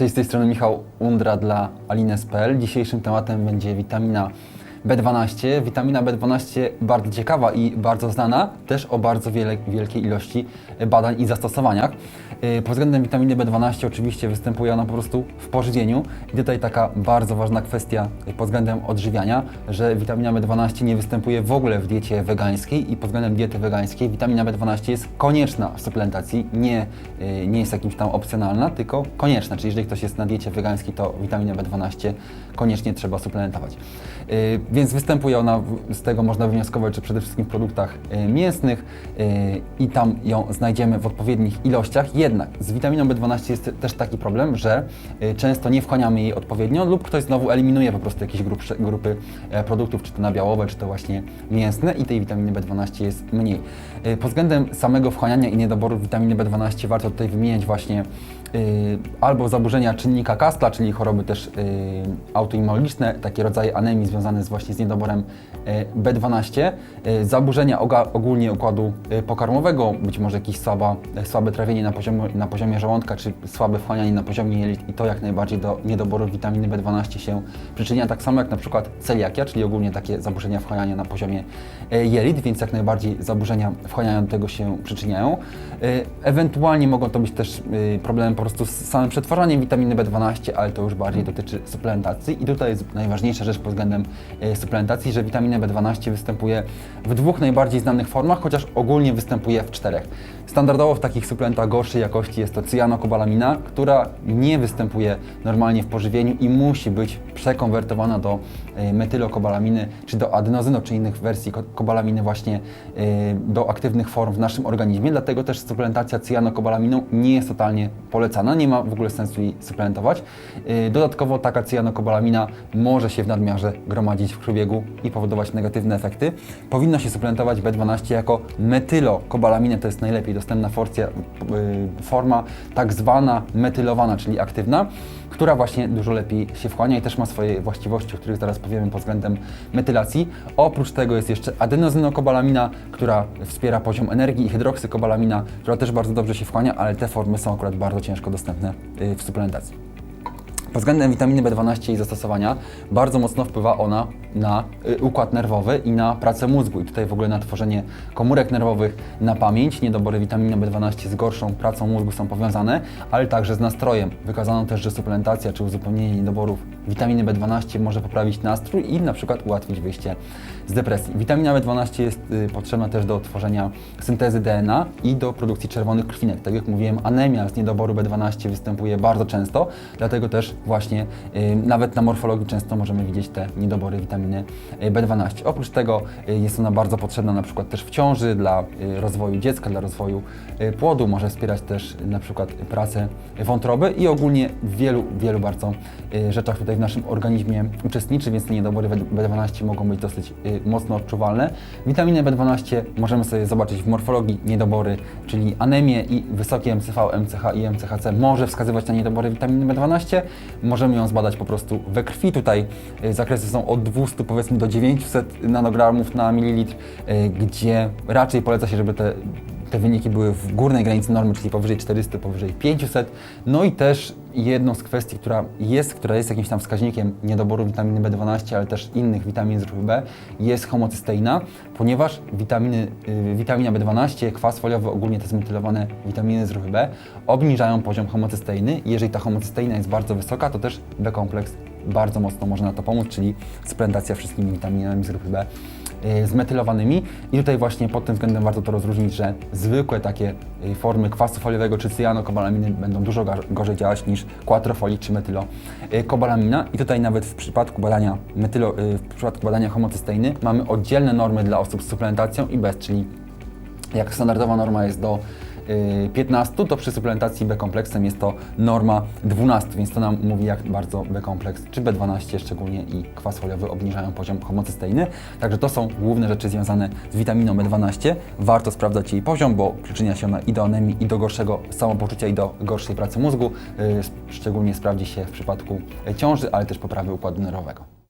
Cześć, z tej strony Michał Undra dla Alines.pl. Dzisiejszym tematem będzie witamina B12. Witamina B12 bardzo ciekawa i bardzo znana, też o bardzo wiele, wielkiej ilości badań i zastosowaniach. Yy, Pod względem witaminy B12 oczywiście występuje ona po prostu w pożywieniu. I tutaj taka bardzo ważna kwestia pod względem odżywiania, że witamina B12 nie występuje w ogóle w diecie wegańskiej i pod względem diety wegańskiej witamina B12 jest konieczna w suplementacji, nie, yy, nie jest jakimś tam opcjonalna, tylko konieczna. Czyli jeżeli ktoś jest na diecie wegańskiej, to witaminę B12 koniecznie trzeba suplementować. Więc występuje ona, z tego można wywnioskować, że przede wszystkim w produktach yy, mięsnych yy, i tam ją znajdziemy w odpowiednich ilościach. Jednak z witaminą B12 jest też taki problem, że yy, często nie wchłaniamy jej odpowiednio lub ktoś znowu eliminuje po prostu jakieś grupy e, produktów, czy to nabiałowe, czy to właśnie mięsne i tej witaminy B12 jest mniej. Pod względem samego wchłaniania i niedoboru witaminy B12 warto tutaj wymieniać właśnie albo zaburzenia czynnika Kastla, czyli choroby też autoimmunologiczne, takie rodzaje anemii związane z właśnie z niedoborem yy, B12, yy, zaburzenia ogólnie układu yy, pokarmowego, być może jakieś słaba, słabe trawienie na poziomie, na poziomie żołądka, czy słabe wchłanianie na poziomie jelit i to jak najbardziej do niedoboru witaminy B12 się przyczynia, tak samo jak na przykład celiakia, czyli ogólnie takie zaburzenia wchłaniania na poziomie jelit, więc jak najbardziej zaburzenia wchłaniania tego się przyczyniają. Ewentualnie mogą to być też problemy po prostu z samym przetwarzaniem witaminy B12, ale to już bardziej dotyczy suplementacji. I tutaj jest najważniejsza rzecz pod względem suplementacji, że witamina B12 występuje w dwóch najbardziej znanych formach, chociaż ogólnie występuje w czterech. Standardowo w takich suplementach gorszej jakości jest to cyjanokobalamina, która nie występuje normalnie w pożywieniu i musi być przekonwertowana do yy, metylokobalaminy, czy do adenozyno, czy innych wersji ko- kobalaminy właśnie yy, do aktywnych form w naszym organizmie. Dlatego też suplementacja cyjanokobalaminą nie jest totalnie polecana, nie ma w ogóle sensu jej suplementować. Yy, Dodatkowo taka cyjanokobalamina może się w nadmiarze gromadzić w krwiobiegu i powodować negatywne efekty. Powinno się suplementować B12 jako metylokobalaminę, to jest najlepiej dostępna forcja, yy, forma tak zwana metylowana, czyli aktywna, która właśnie dużo lepiej się wchłania i też ma swoje właściwości, o których zaraz powiemy pod względem metylacji. Oprócz tego jest jeszcze adenozynokobalamina, która wspiera poziom energii i hydroksykobalamina, która też bardzo dobrze się wchłania, ale te formy są akurat bardzo ciężko dostępne yy, w suplementacji. Pod względem witaminy B12 i zastosowania bardzo mocno wpływa ona na y, układ nerwowy i na pracę mózgu. I tutaj w ogóle na tworzenie komórek nerwowych, na pamięć. Niedobory witaminy B12 z gorszą pracą mózgu są powiązane, ale także z nastrojem. Wykazano też, że suplementacja czy uzupełnienie niedoborów witaminy B12 może poprawić nastrój i na przykład ułatwić wyjście z depresji. Witamina B12 jest y, potrzebna też do tworzenia syntezy DNA i do produkcji czerwonych krwinek. Tak jak mówiłem, anemia z niedoboru B12 występuje bardzo często, dlatego też właśnie y, nawet na morfologii często możemy widzieć te niedobory witaminy y, B12. Oprócz tego y, jest ona bardzo potrzebna na przykład też w ciąży dla y, rozwoju dziecka, dla rozwoju płodu, może wspierać też na przykład pracę wątroby i ogólnie w wielu, wielu bardzo rzeczach tutaj w naszym organizmie uczestniczy, więc te niedobory B12 mogą być dosyć mocno odczuwalne. Witaminę B12 możemy sobie zobaczyć w morfologii niedobory, czyli anemię i wysokie MCV, MCH i MCHC może wskazywać na niedobory witaminy B12. Możemy ją zbadać po prostu we krwi. Tutaj y, zakresy są od 200 powiedzmy do 900 nanogramów na mililitr, y, gdzie raczej poleca się, żeby te te wyniki były w górnej granicy normy, czyli powyżej 400, powyżej 500. No i też jedną z kwestii, która jest, która jest jakimś tam wskaźnikiem niedoboru witaminy B12, ale też innych witamin z grupy B, jest homocysteina, ponieważ witaminy, y, witamina B12, kwas foliowy, ogólnie te zmetylowane witaminy z grupy B, obniżają poziom homocysteiny. Jeżeli ta homocysteina jest bardzo wysoka, to też B-kompleks bardzo mocno może na to pomóc, czyli suplementacja wszystkimi witaminami z grupy B zmetylowanymi. I tutaj właśnie pod tym względem warto to rozróżnić, że zwykłe takie y, formy kwasu foliowego czy cyjanokobalaminy będą dużo gorzej działać niż quattrofolii czy metylokobalamina. I tutaj nawet w przypadku badania metylo, y, w przypadku badania homocysteiny mamy oddzielne normy dla osób z suplementacją i bez, czyli jak standardowa norma jest do y, 15, to przy suplementacji B-kompleksem jest to norma 12, więc to nam mówi jak bardzo B-kompleks czy B12 szczególnie i kwas foliowy obniżają poziom homocysteiny. Także to są główne rzeczy związane z witaminą B12. Warto sprawdzać jej poziom, bo przyczynia się ona i do anemii, i do gorszego samopoczucia, i do gorszej pracy mózgu. Y, Szczególnie sprawdzi się w przypadku ciąży, ale też poprawy układu nerwowego.